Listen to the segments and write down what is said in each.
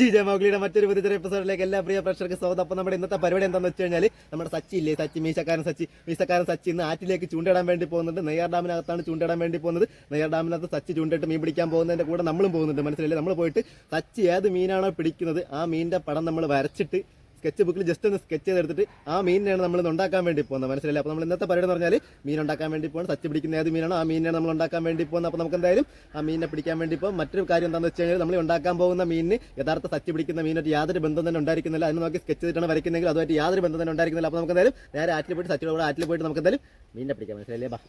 G മൗഗ്ലിയുടെ മറ്റൊരു പുതിയ എപ്പിസോഡിലേക്ക് എല്ലാ പ്രിയ പ്രേക്ഷകർക്ക് സ്വാഗതം. അപ്പോൾ നമ്മുടെ ഇന്നത്തെ പരിപാടി എന്താണെന്ന് വെച്ച് കഴിഞ്ഞാൽ നമ്മുടെ സച്ചി ഇല്ലേ? സച്ചി മീശക്കാരൻ സച്ചി. മീശക്കാരൻ സച്ചി ഇന്ന് ആറ്റിലേക്ക് ചൂണ്ടിടാൻ വേണ്ടി പോകുന്നുണ്ട്. നെയ്യാർ ഡാമിനകത്താണ് ചൂണ്ടിടാൻ വേണ്ടി പോകുന്നത്. നെയ്യാർ ഡാമിനകത്ത് സച്ചി ചൂണ്ടിട്ട് മീൻ പിടിക്കാൻ പോകുന്നതിന്റെ കൂടെ നമ്മളും പോകുന്നുണ്ട്. മനസ്സിലായില്ലേ? നമ്മൾ പോയിട്ട് സച്ചി ഏത് മീനാണോ പിടിക്കുന്നത് ആ മീനിന്റെ പടം നമ്മൾ വരച്ചിട്ട് സ്കെച്ച് ബുക്കിൽ ജസ്റ്റ് ഒന്ന് സ്കെച്ച് ചെയ്തെടുത്തിട്ട് ആ മീനിനെയാണ് നമ്മൾ ഉണ്ടാക്കാൻ വേണ്ടി പോകുന്നത്. മനസ്സിലായി അപ്പോൾ നമ്മൾ ഇന്നത്തെ പരിപാടി എന്ന് പറഞ്ഞാൽ മീൻ ഉണ്ടാക്കാൻ വേണ്ടി പോകണം സച്ച് പിടിക്കുന്ന ഏത് മീനാണോ ആ മീനിനെ നമ്മൾ ഉണ്ടാക്കാൻ വേണ്ടി പോകുന്നത്. അപ്പോൾ നമുക്ക് എന്തായാലും ആ മീനിനെ പിടിക്കാൻ വേണ്ടി പോകും. മറ്റൊരു കാര്യം എന്താണെന്ന് വെച്ച് കഴിഞ്ഞാൽ നമ്മൾ ഉണ്ടാക്കാൻ പോകുന്ന മീനിന് യഥാർത്ഥ സച്ച് പിടിക്കുന്ന മീനായിട്ട് യാതൊരു ബന്ധം തന്നെ ഉണ്ടായിരിക്കുന്നില്ല. അതിന് നോക്കി സ്കെച്ച് ചെയ്തിട്ടാണ് വരയ്ക്കുന്നെങ്കിൽ അതുമായിട്ട് യാതൊരു ബന്ധം തന്നെ ഉണ്ടായിരിക്കുന്നില്ല. അപ്പോൾ നമുക്ക് എന്തായാലും നേരെ ആറ്റിൽ പോയിട്ട് സച്ചിയുടെ ആറ്റിൽ പോയിട്ട് നമുക്ക് എന്തായാലും മീനിനെ പിടിക്കാം. മനസ്സിലായില്ലേ? ബാ.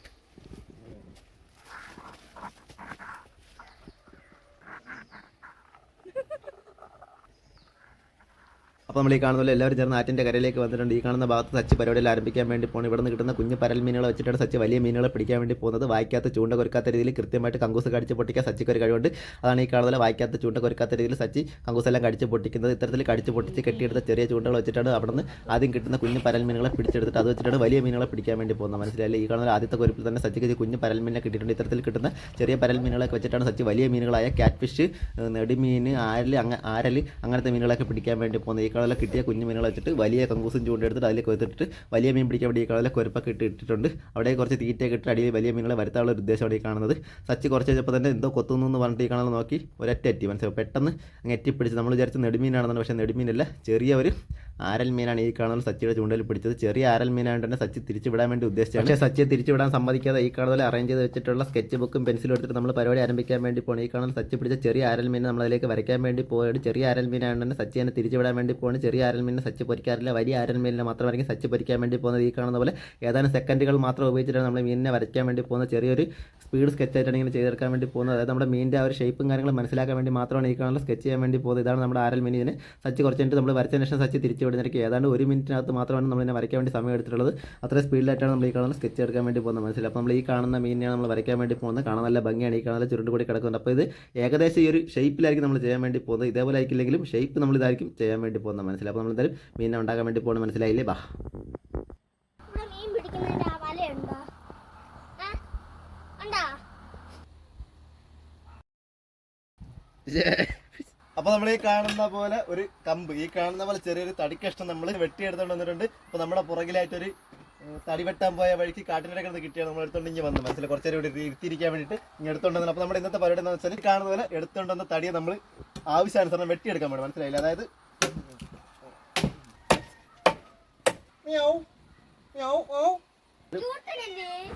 അപ്പോൾ നമ്മൾ ഈ കാണുന്ന എല്ലാവരും ചേർന്ന് ആറ്റിന്റെ കരയിലേക്ക് വന്നിട്ടുണ്ട്. ഈ കാണുന്ന ഭാഗത്ത് സച്ച് പരിപാടിയിൽ ആരംഭിക്കാൻ വേണ്ടി പോകുന്നത് ഇവിടെ നിന്ന് കിട്ടുന്ന കുഞ്ഞു പരൽ മീനുകളെ വെച്ചിട്ടാണ് സച്ച് വലിയ മീനുകളെ പിടിക്കാൻ വേണ്ടി പോകുന്നത്. വായിക്കാത്ത ചൂണ്ട കൊരുക്കാത്ത രീതിയിൽ കൃത്യമായിട്ട് കങ്കൂസ് കടിച്ച് പൊട്ടിക്കാൻ സച്ചിക്ക് ഒരു കഴിവുണ്ട്. അതാണ് ഈ കാണുന്നത് വായിക്കാത്ത ചൂണ്ട കൊരുക്കാത്ത രീതിയിൽ സച്ചി കങ്കൂസെല്ലാം കടിച്ച് പൊട്ടിക്കുന്നത്. ഇത്തരത്തിൽ കടിച്ച് പൊട്ടിച്ച് കെട്ടിയെടുത്ത ചെറിയ ചൂണ്ടകൾ വെച്ചിട്ടാണ് അവിടെ നിന്ന് ആദ്യം കിട്ടുന്ന കുഞ്ഞു പരൽ മീനുകളെ പിടിച്ചെടുത്തിട്ട് അത് വെച്ചിട്ടാണ് വലിയ മീനുകളെ പിടിക്കാൻ വേണ്ടി പോകുന്നത്. മനസ്സിലായില്ലേ? ഈ കാണുന്ന ആദ്യത്തെ കൊരുപ്പിൽ തന്നെ സച്ചിക്ക് കുഞ്ഞു പരൽ മീനിനെ കിട്ടിയിട്ടുണ്ട്. ഇത്തരത്തിൽ കിട്ടുന്ന ചെറിയ പരൽ മീനുകളൊക്കെ വെച്ചിട്ടാണ് സച്ചി വലിയ മീനുകളായ ക്യാറ്റ് ഫിഷ് നെടിമീൻ ആരൽ ആരൽ അങ്ങനത്തെ മീനുകളൊക്കെ പിടിക്കാൻ വേണ്ടി പോകുന്നത്. ഈ കളറിൽ കിട്ടിയ കുഞ്ഞു മീനുകൾ വെച്ചിട്ട് വലിയ കങ്കൂസും ചൂണ്ടെടുത്തിട്ട് അതിലേക്ക് വെച്ചിട്ട് വലിയ മീൻ പിടിക്കാൻ വേണ്ടി കളറിലെ കൊരുപ്പൊക്കെ ഇട്ട് ഇട്ടിട്ടുണ്ട്. അവിടെ കുറച്ച് തീറ്റയൊക്കെ ഇട്ട് അടിയിൽ വലിയ മീനുകളെ വരുത്താനുള്ള ഒരു ഉദ്ദേശമാണ് ഈ കാണുന്നത്. സച്ചി കുറച്ച് കഴിഞ്ഞപ്പോൾ തന്നെ എന്തോ കൊത്തുന്നു എന്ന് പറഞ്ഞിട്ട് കാണാൻ നോക്കി. ഒരൊറ്റ എറ്റി മനസ്സിലാവും പെട്ടെന്ന് അങ്ങ് എറ്റിപ്പിടിച്ച് നമ്മൾ വിചാരിച്ച നെടുമീനാണെന്നാണ്. പക്ഷേ നെടുമീനല്ല. ചെറിയ ഒരു ആരൽ മീനാണ് ഈ കാണുന്ന സച്ചിയുടെ ചൂണ്ടയിൽ പിടിച്ചത്. ചെറിയ ആരൽ മീനായതുകൊണ്ട് തന്നെ സച്ചി തിരിച്ചുവിടാൻ വേണ്ടി ഉദ്ദേശിച്ചത് പക്ഷേ സച്ചിയെ തിരിച്ചു വിടാൻ സമ്മതിക്കാതെ ഈ കാണുന്ന അറേഞ്ച് ചെയ്ത് വെച്ചിട്ടുള്ള സ്കെച്ച് ബുക്കും പെൻസിലും എടുത്തിട്ട് നമ്മൾ പരിപാടി ആരംഭിക്കാൻ വേണ്ടി പോകണം ഈ കാണുന്ന സച്ചി പിടിച്ച ചെറിയ ആരൽ മീനെ നമ്മളതിലേക്ക് വരയ്ക്കാൻ വേണ്ടി പോയത് ചെറിയ ആരൽ മീനായതുകൊണ്ട് തന്നെ സച്ചി തന്നെ തിരിച്ചു വിടാൻ വേണ്ടി പോകുന്നത് ചെറിയ ആരൽമീനിനെ സച്ചി പൊരിക്കാറില്ല. വലിയ ആരൽമീനിനെ മാത്രം വരയ്ക്കും സച്ച് പൊരിക്കാൻ വേണ്ടി പോകുന്നത് ഈ കാണുന്ന പോലെ. ഏതാനും സെക്കൻഡുകൾ മാത്രം ഉപയോഗിച്ചിട്ടാണ് നമ്മൾ മീനിനെ വരയ്ക്കാൻ വേണ്ടി പോകുന്ന ചെറിയൊരു സ്പീഡ് സ്കെച്ച് ആയിട്ടാണ് ഇങ്ങനെ ചെയ്തെടുക്കാൻ വേണ്ടി പോകുന്നത്. അതായത് നമ്മുടെ മീനിന്റെ ആ ഒരു ഷേപ്പും കാര്യങ്ങളും മനസ്സിലാക്കാൻ വേണ്ടി മാത്രമാണ് ഈ കാണുന്ന സ്കെച്ച് ചെയ്യാൻ വേണ്ടി പോകുന്നത്. ഇതാണ് നമ്മുടെ ആരൽ മീനിന് സച്ച് കുറച്ച് കഴിഞ്ഞിട്ട് നമ്മൾ വരച്ചതിന് ശേഷം സച്ച് തിരിച്ചു വിടുന്നതിലേക്ക് ഏതാണ്ട് ഒരു മിനിറ്റിനകത്ത് മാത്രമാണ് നമ്മൾ ഇതിനെ വരയ്ക്കാൻ വേണ്ടി സമയം എടുത്തിട്ടുള്ളത്. അത്ര സ്പീഡിലായിട്ടാണ് നമ്മൾ ഈ കാണുന്ന സ്കെച്ച് എടുക്കാൻ വേണ്ടി പോകുന്നത്. മനസ്സിലായി? അപ്പോൾ നമ്മൾ ഈ കാണുന്ന മീനിനെയാണ് നമ്മൾ വരയ്ക്കാൻ വേണ്ടി പോകുന്നത്. കാണാൻ നല്ല ഭംഗിയാണ്. ഈ കാണുന്ന ചുരുണ്ട് കൂടി കിടക്കുന്നുണ്ട്. അപ്പോൾ ഇത് ഏകദേശം ഈ ഒരു ഷേപ്പിലായിരിക്കും നമ്മൾ ചെയ്യാൻ വേണ്ടി പോകുന്നത്. ഇതേപോലെ ആയിരിക്കില്ലെങ്കിലും ഷേപ്പ് നമ്മൾ ഇതായിരിക്കും ചെയ്യാൻ വേണ്ടി പോകുന്നത്. മനസ്സിലായി? അപ്പോൾ നമ്മൾ എന്തായാലും മീനിനെ ഉണ്ടാക്കാൻ വേണ്ടി പോകുന്നത്. മനസ്സിലായില്ലേ? ബാ. മീൻ പിടിക്കുന്നതിന്റെ ആ വലയുണ്ടോ? അപ്പൊ നമ്മൾ ഈ കാണുന്ന പോലെ ഒരു കമ്പ് ഈ കാണുന്ന പോലെ ചെറിയൊരു തടിക്കഷ്ണം നമ്മൾ വെട്ടിയെടുത്തോണ്ട് വന്നിട്ടുണ്ട്. അപ്പൊ നമ്മുടെ പുറകിലായിട്ടൊരു ഒരു തടി വെട്ടാൻ പോയ വഴിക്ക് കാട്ടിനിടയ്ക്ക് കിടന്ന് കിട്ടിയാണ് നമ്മൾ എടുത്തോണ്ട് ഇങ്ങനെ വന്നു. മനസ്സിലെ കുറച്ചു നേരം ഇവിടെ ഇരുത്തിയിരിക്കാൻ വേണ്ടിയിട്ട് ഇങ്ങനെ എടുത്തോണ്ട് വന്നു. അപ്പൊ നമ്മുടെ ഇന്നത്തെ പരിപാടി എന്ന് വെച്ചാൽ കാണുന്ന പോലെ എടുത്തോണ്ട് വന്ന തടിയെ നമ്മൾ ആവശ്യാനുസരണം വെട്ടിയെടുക്കാൻ വേണ്ടി മനസ്സിലായില്ല? അതായത്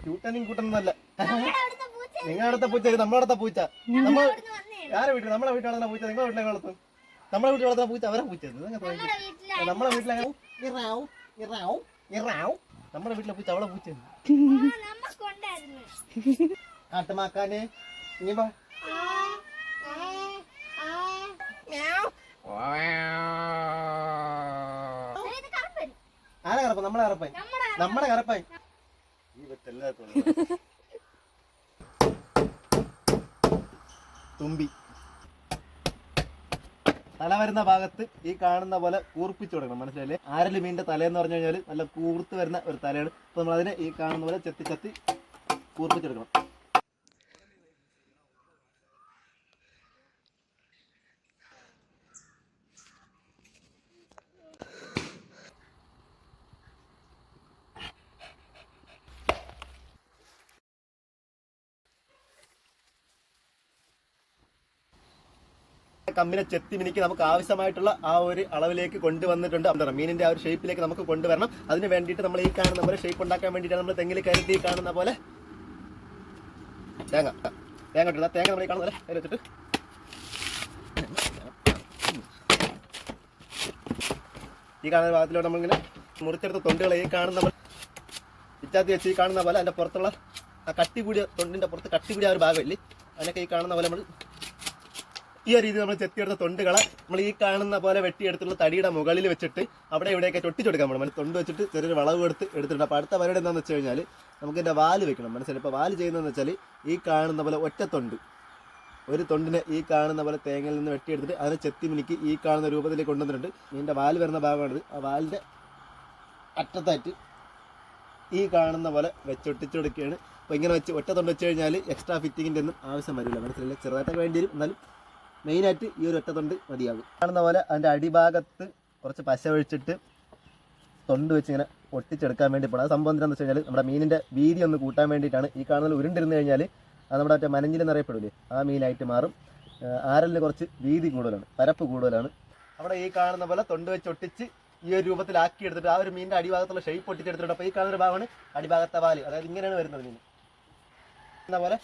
ക്യൂട്ടനും കൂട്ടനൊന്നല്ല നിങ്ങളുടെ അടുത്ത പൂച്ച അടുത്ത പൂച്ച. നമ്മൾ ആരെ വീട്ടിൽ നമ്മളെ വീട്ടിൽ വളർന്ന പൂച്ച നിങ്ങളെ വീട്ടിലെ വളർത്തും? നമ്മളെ വീട്ടിൽ വളർത്തുന്ന പൂച്ച അവരെ പൂച്ച നമ്മളെ വീട്ടിലെ നമ്മളെ വീട്ടിലെ പൂച്ച അവളെ പൂച്ച കാട്ടുമാക്കാനെ ഇനി വാ. കറുപ്പൻ. ആരെ കറപ്പ നമ്മളെ കറപ്പായി നമ്മളെ കറപ്പായി ഈ വെട്ടെല്ലാവർക്കും തുമ്പി. തല വരുന്ന ഭാഗത്ത് ഈ കാണുന്ന പോലെ കൂർപ്പിച്ചു കൊടുക്കണം മനസ്സിലായില്ലേ? ആരൽ മീനിന്റെ തലയെന്ന് പറഞ്ഞു കഴിഞ്ഞാൽ നല്ല കൂർത്ത് വരുന്ന ഒരു തലയാണ്. അപ്പൊ നമ്മൾ അതിനെ ഈ കാണുന്ന പോലെ ചെത്തി ചെത്തി കൂർപ്പിച്ചെടുക്കണം കമ്പിനെ ചെത്തി മിനിക്ക് നമുക്ക് ആവശ്യമായിട്ടുള്ള ആ ഒരു അളവിലേക്ക് കൊണ്ടുവന്നിട്ടുണ്ട്. എന്താ മീനിന്റെ ആ ഒരു ഷേപ്പിലേക്ക് നമുക്ക് കൊണ്ടുവരണം. അതിന് വേണ്ടിയിട്ട് നമ്മൾ ഈ കാണുന്ന പോലെ ഷേപ്പ് ഉണ്ടാക്കാൻ വേണ്ടിയിട്ടാണ് നമ്മൾ തെങ്ങിൽ കരുതി കാണുന്ന പോലെ തേങ്ങ. തേങ്ങ ഇട്ടില്ല തേങ്ങ നമ്മൾ ഈ കാണുന്ന പോലെ വെച്ചിട്ട്. ഈ കാണുന്ന ഭാഗത്തിലൂടെ നമ്മളിങ്ങനെ മുറിച്ചെടുത്ത തൊണ്ടുകൾ ഈ കാണുന്ന പോലെ ഇറ്റാത്തി വെച്ച് ഈ കാണുന്ന പോലെ അതിന്റെ പുറത്തുള്ള ആ കട്ടി കൂടിയ തൊണ്ടിന്റെ പുറത്ത് കട്ടി കൂടിയ ഒരു ഭാഗമില്ലേ? അതിനൊക്കെ ഈ കാണുന്ന പോലെ നമ്മൾ ഈ രീതിയിൽ രീതി നമ്മൾ ചെത്തിയെടുത്ത തൊണ്ടുകളെ നമ്മൾ ഈ കാണുന്ന പോലെ വെട്ടിയെടുത്തുള്ള തടിയുടെ മുകളിൽ വെച്ചിട്ട് അവിടെ ഇവിടെയൊക്കെ ചൊട്ടിച്ചെടുക്കാൻ വേണം തൊണ്ട് വെച്ചിട്ട് ചെറിയൊരു വളവ് എടുത്ത് എടുത്തിട്ടുണ്ട്. അപ്പോൾ അടുത്ത പരിപാടി എന്താണെന്ന് വെച്ച് കഴിഞ്ഞാൽ നമുക്ക് ഇതിന്റെ വാൽ വെക്കണം. മനസ്സിലായി? ഇപ്പോൾ വാൽ ചെയ്യുന്നതെന്ന് വെച്ചാൽ ഈ കാണുന്ന പോലെ ഒറ്റ തൊണ്ട്. ഒരു തൊണ്ടിനെ ഈ കാണുന്ന പോലെ തേങ്ങയിൽ നിന്ന് വെട്ടിയെടുത്തിട്ട് അതിനെ ചെത്തി മിനിക്ക് ഈ കാണുന്ന രൂപത്തിലേക്ക് കൊണ്ടുവന്നിട്ടുണ്ട്. ഇതിന്റെ വാൽ വരുന്ന ഭാഗമാണിത്. ആ വാലിന്റെ അറ്റത്തായിട്ട് ഈ കാണുന്ന പോലെ വെച്ചൊട്ടിച്ചെടുക്കുകയാണ്. അപ്പോൾ ഇങ്ങനെ വെച്ച് ഒറ്റ തൊണ്ട് വെച്ച് കഴിഞ്ഞാൽ എക്സ്ട്രാ ഫിറ്റിങ്ങിന്റെ ഒന്നും ആവശ്യം വരില്ല. മനസ്സിലായില്ല? ചെറുതായിട്ടൊക്കെ വേണ്ടി വരും. എന്നാലും മെയിനായിട്ട് ഈ ഒരു ഒറ്റ തൊണ്ട് മതിയാകും. കാണുന്ന പോലെ അതിന്റെ അടിഭാഗത്ത് കുറച്ച് പശ ഒഴിച്ചിട്ട് തൊണ്ട് വെച്ച് ഇങ്ങനെ ഒട്ടിച്ചെടുക്കാൻ വേണ്ടി പോകണം അത് സംഭവം എന്താണെന്ന് വെച്ച് കഴിഞ്ഞാൽ നമ്മുടെ മീനിന്റെ വീതി ഒന്ന് കൂട്ടാൻ വേണ്ടിയിട്ടാണ് ഈ കാണുന്നത് ഉരുണ്ടിരുന്ന് കഴിഞ്ഞാൽ അത് നമ്മുടെ മറ്റേ മനഞ്ഞിൽ നിറയപ്പെടില്ലേ ആ മീനായിട്ട് മാറും. ആരലിന് കുറച്ച് വീതി കൂടുതലാണ് പരപ്പ് കൂടുതലാണ്. അവിടെ ഈ കാണുന്ന പോലെ തൊണ്ട് വെച്ച് ഒട്ടിച്ച് ഈ ഒരു രൂപത്തിലാക്കി എടുത്തിട്ട് ആ ഒരു മീനിന്റെ അടിഭാഗത്തുള്ള ഷേപ്പ് ഒട്ടിച്ചെടുത്തിട്ട് അപ്പോൾ ഈ കാണുന്ന ഒരു ഭാഗമാണ് അടിഭാഗത്തെ പാൽ അതായത് ഇങ്ങനെയാണ് വരുന്നത് മീൻ. പോലെ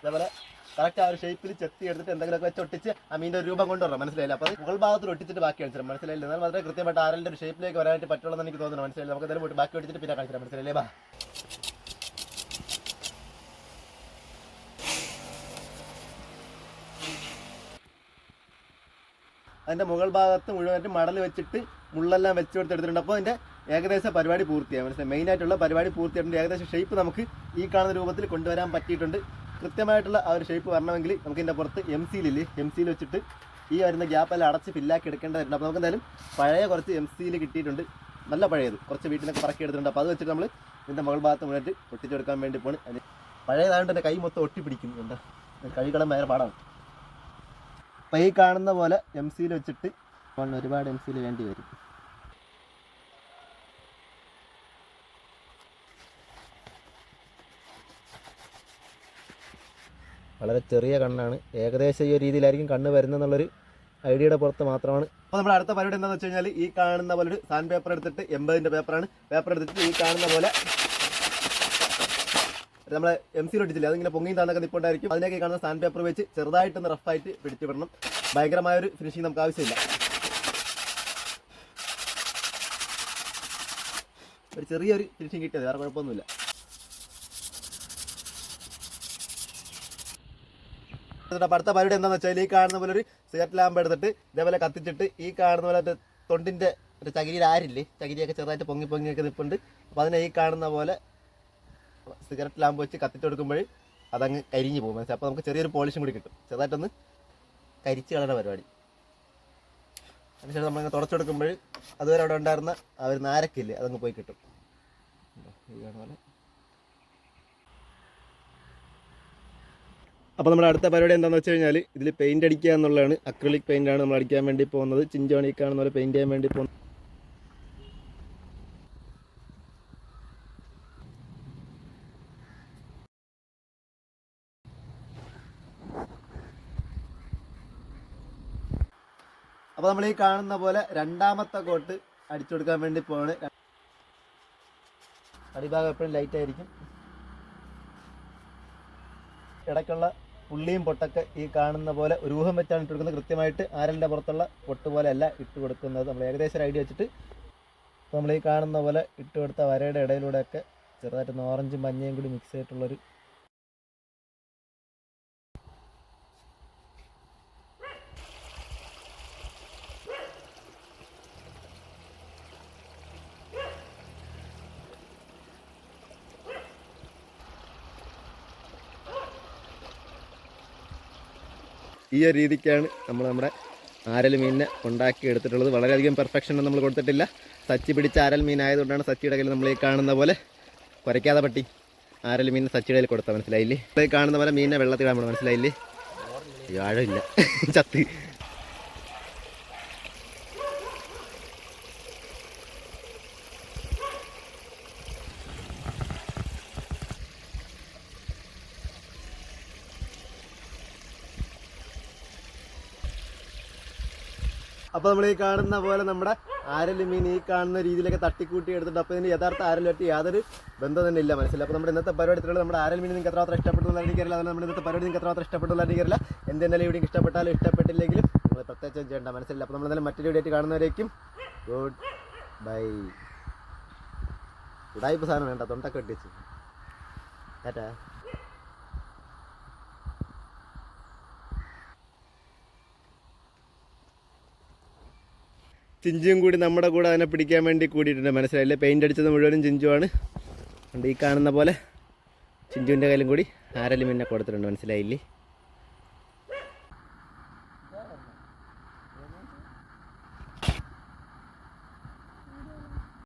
ഇതേപോലെ കറക്റ്റ് ആ ഒരു ഷേപ്പിൽ ചെത്തി എടുത്തിട്ട് എന്തെങ്കിലുമൊക്കെ വെച്ച് ഒട്ടിച്ച് ആ മീന്റെ ഒരു രൂപം കൊണ്ടുവരണം. മനസ്സിലായില്ല? അപ്പോൾ മുകൾ ഭാഗത്തിൽ ഒട്ടിച്ചിട്ട് ബാക്കി അടിച്ചിട്ട് മനസ്സിലായില്ല? എന്നാൽ മാത്രമേ കൃത്യമായിട്ട് ആരലിന്റെ ഒരു ഷേപ്പിലേക്ക് വരാനായിട്ട് പറ്റുള്ളൂ എന്ന് എനിക്ക് തോന്നുന്നു. മനസ്സിലായില്ല? നമുക്ക് എന്തായാലും ബാക്കി ഒട്ടിച്ചിട്ട് പിന്നെ കാണിച്ചിട്ട് മനസ്സിലായില്ലേ? ബാ. അതിന്റെ മുകൾ ഭാഗത്ത് മുഴുവനായിട്ട് മടൽ വെച്ചിട്ട് മുള്ളെല്ലാം വെച്ച് കൊടുത്തെടുത്തിട്ടുണ്ട്. അപ്പോൾ അതിന്റെ ഏകദേശം പരിപാടി പൂർത്തിയായി. മനസ്സിലായി? മെയിനായിട്ടുള്ള പരിപാടി പൂർത്തിയായിട്ടുണ്ട്. ഏകദേശം ഷേപ്പ് നമുക്ക് ഈ കാണുന്ന രൂപത്തിൽ കൊണ്ടുവരാൻ പറ്റിയിട്ടുണ്ട്. കൃത്യമായിട്ടുള്ള ആ ഒരു ഷേപ്പ് വരണമെങ്കിൽ നമുക്ക് ഇതിന്റെ പുറത്ത് എം സിയിലില്ലേ എം സിയിൽ വെച്ചിട്ട് ഈ വരുന്ന ഗ്യാപ്പെല്ലാം അടച്ച് ഫില്ലാക്കി എടുക്കേണ്ടതായിട്ടുണ്ട് അപ്പോൾ നമുക്ക് എന്തായാലും പഴയ കുറച്ച് എം സിയിൽ കിട്ടിയിട്ടുണ്ട്. നല്ല പഴയത്. കുറച്ച് വീട്ടിലൊക്കെ പറക്കി എടുത്തിട്ടുണ്ട്. അപ്പോൾ അത് വെച്ചിട്ട് നമ്മൾ ഇതിന്റെ മുകൾ ഭാഗത്ത് മുഴുവൻ ഒട്ടിച്ചെടുക്കാൻ വേണ്ടി പോണ്. അതിന് പഴയതായതുകൊണ്ട് എന്റെ കൈ മൊത്തം ഒട്ടി പിടിക്കുന്നു എന്താ കഴുകളം ഭയങ്കര പാടാണ്. അപ്പോൾ ഈ കാണുന്ന പോലെ എം സിയിൽ വെച്ചിട്ട് ഒരുപാട് എം സിയിൽ വേണ്ടി വരും. വളരെ ചെറിയ കണ്ണാണ്. ഏകദേശം ഈ രീതിയിലായിരിക്കും കണ്ണ് വരുന്നതെന്നുള്ളൊരു ഐഡിയയുടെ പുറത്ത് മാത്രമാണ്. അപ്പോൾ നമ്മൾ അടുത്ത പരിപാടി എന്താണെന്ന് വെച്ച് കഴിഞ്ഞാൽ ഈ കാണുന്ന പോലെ ഒരു സാൻഡ് പേപ്പർ എടുത്തിട്ട് എൺപതിന്റെ പേപ്പറാണ് പേപ്പർ എടുത്തിട്ട് ഈ കാണുന്ന പോലെ നമ്മളെ എം സി ഒട്ടിച്ചില്ല? അതിങ്ങനെ പൊങ്ങിയും താന്നൊക്കെ നിൽപ്പുണ്ടായിരിക്കും അതിനൊക്കെ കാണുന്ന സാൻഡ് പേപ്പർ വെച്ച് ചെറുതായിട്ടൊന്ന് റഫായിട്ട് പിടിച്ചു വിടണം. ഭയങ്കരമായ ഒരു ഫിനിഷിങ് നമുക്ക് ആവശ്യമില്ല. ഒരു ചെറിയൊരു ഫിനിഷിങ് കിട്ടിയത് വേറെ കുഴപ്പമൊന്നുമില്ല എന്നിട്ട് അപ്പോൾ അടുത്ത പരിപാടി എന്താണെന്ന് വെച്ചാൽ ഈ കാണുന്ന പോലെ ഒരു സിഗരറ്റ് ലാമ്പ് എടുത്തിട്ട് ഇതേപോലെ കത്തിച്ചിട്ട് ഈ കാണുന്ന പോലെ തൊണ്ടിന്റെ ഒരു ചകിരിയിൽ ആരില്ലേ? ചകിരിയൊക്കെ ചെറുതായിട്ട് പൊങ്ങി പൊങ്ങിയൊക്കെ നിൽപ്പുണ്ട് അപ്പോൾ അതിനെ ഈ കാണുന്ന പോലെ സിഗരറ്റ് ലാമ്പ് വെച്ച് കത്തിച്ച് കൊടുക്കുമ്പോൾ അതങ്ങ് കരിഞ്ഞു പോകും. മനസ്സിലായി? അപ്പോൾ നമുക്ക് ചെറിയൊരു പോളിഷും കൂടി കിട്ടും. ചെറുതായിട്ടൊന്ന് കരിച്ച് കളയുന്ന പരിപാടി. അതിനുശേഷം നമ്മളിങ്ങനെ തുടച്ചെടുക്കുമ്പോൾ അതുവരെ അവിടെ ഉണ്ടായിരുന്ന ആ ഒരു നാരക്കില്ലേ അതങ്ങ് പോയി കിട്ടും. ഈ കാണുന്ന പോലെ. അപ്പോൾ നമ്മുടെ അടുത്ത പരിപാടി എന്താണെന്ന് വെച്ച് കഴിഞ്ഞാൽ ഇതിൽ പെയിന്റ് അടിക്കുക എന്നുള്ളതാണ്. അക്രലിക് പെയിന്റ് ആണ് നമ്മൾ അടിക്കാൻ വേണ്ടി പോകുന്നത്. ചിഞ്ചോണി കാണുന്ന പോലെ പെയിന്റ് ചെയ്യാൻ വേണ്ടി പോകുന്നത്. അപ്പോൾ നമ്മൾ ഈ കാണുന്ന പോലെ രണ്ടാമത്തെ കോട്ട് അടിച്ചു കൊടുക്കാൻ വേണ്ടി പോവാണ്. അടിഭാഗം എപ്പോഴും ലൈറ്റ് ആയിരിക്കും. ഇടയ്ക്കുള്ള പുള്ളിയും പൊട്ടൊക്കെ ഈ കാണുന്ന പോലെ ഒരു ഊഹം വെച്ചാണ് ഇട്ട് കൊടുക്കുന്നത് കൃത്യമായിട്ട് ആരലിന്റെ പുറത്തുള്ള പൊട്ട് പോലെ അല്ല ഇട്ട് കൊടുക്കുന്നത്. നമ്മൾ ഏകദേശം ഒരു ഐഡിയ വെച്ചിട്ട് നമ്മൾ ഈ കാണുന്ന പോലെ ഇട്ട് കൊടുത്ത വരയുടെ ഇടയിലൂടെയൊക്കെ ചെറുതായിട്ടൊന്ന് ഓറഞ്ചും മഞ്ഞയും കൂടി മിക്സ് ആയിട്ടുള്ളൊരു ഈ ഒരു രീതിക്കാണ് നമ്മൾ നമ്മുടെ ആരൽ മീനിനെ ഉണ്ടാക്കി എടുത്തിട്ടുള്ളത്. വളരെയധികം പെർഫെക്ഷൻ നമ്മൾ കൊടുത്തിട്ടില്ല. സച്ചി പിടിച്ച ആരൽ മീൻ ആയതുകൊണ്ടാണ് സച്ചിയുടെ കയ്യിൽ നമ്മൾ ഈ കാണുന്ന പോലെ കുരയ്ക്കാതെ പട്ടി ആരൽ മീൻ സച്ചിയുടെ കയ്യിൽ കൊടുത്താൽ മനസ്സിലായില്ലേ? കാണുന്ന പോലെ മീനിനെ കാണുമ്പോൾ മനസ്സിലായില്ലേ? ചത്തി ചത്ത്. അപ്പോൾ നമ്മൾ ഈ കാണുന്ന പോലെ നമ്മുടെ ആരൽ മീൻ ഈ കാണുന്ന രീതിയിലൊക്കെ തട്ടിക്കൂട്ടി എടുത്തിട്ട് അപ്പോൾ ഇതിന് യഥാർത്ഥ ആരലുമായിട്ട് യാതൊരു ബന്ധം തന്നെ ഇല്ല മനസ്സിലായി. അപ്പോൾ നമ്മുടെ ഇന്നത്തെ പരിപാടി ഇത്രയുള്ളൂ. നമ്മുടെ ആരൽ മീൻ നിങ്ങൾക്ക് എത്രമാത്രം ഇഷ്ടപ്പെട്ടു എന്ന് എനിക്കറിയില്ല അതുകൊണ്ട് നമ്മുടെ ഇന്നത്തെ പരിപാടി നിങ്ങൾക്ക് എത്രമാത്രം ഇഷ്ടപ്പെട്ടു എന്ന് എനിക്കറിയില്ല എന്തെന്നാലും ഇവിടെ ഇഷ്ടപ്പെട്ടാലും ഇഷ്ടപ്പെട്ടില്ലെങ്കിലും നമ്മൾ പ്രത്യേകം ചെയ്യേണ്ട. മനസ്സിലായി? അപ്പോൾ നമ്മൾ എന്തായാലും മറ്റൊരു വീഡിയോ ആയിട്ട് കാണുന്നവരേക്കും ഗുഡ് ബൈ ഉടായ്പ സാധനം വേണ്ട. തൊണ്ടൊക്കെ വെട്ടിച്ച് ടാറ്റാ. ചിഞ്ചും കൂടി നമ്മുടെ കൂടെ അതിനെ പിടിക്കാൻ വേണ്ടി കൂടിയിട്ടുണ്ട്. മനസ്സിലായില്ലേ? പെയിന്റ് അടിച്ചത് മുഴുവനും ചിഞ്ചുവാണ്. അതുകൊണ്ട് ഈ കാണുന്ന പോലെ ചിഞ്ചുവിന്റെ കയ്യിലും കൂടി ആരെങ്കിലും പിന്നെ കൊടുത്തിട്ടുണ്ട്. മനസ്സിലായില്ലേ?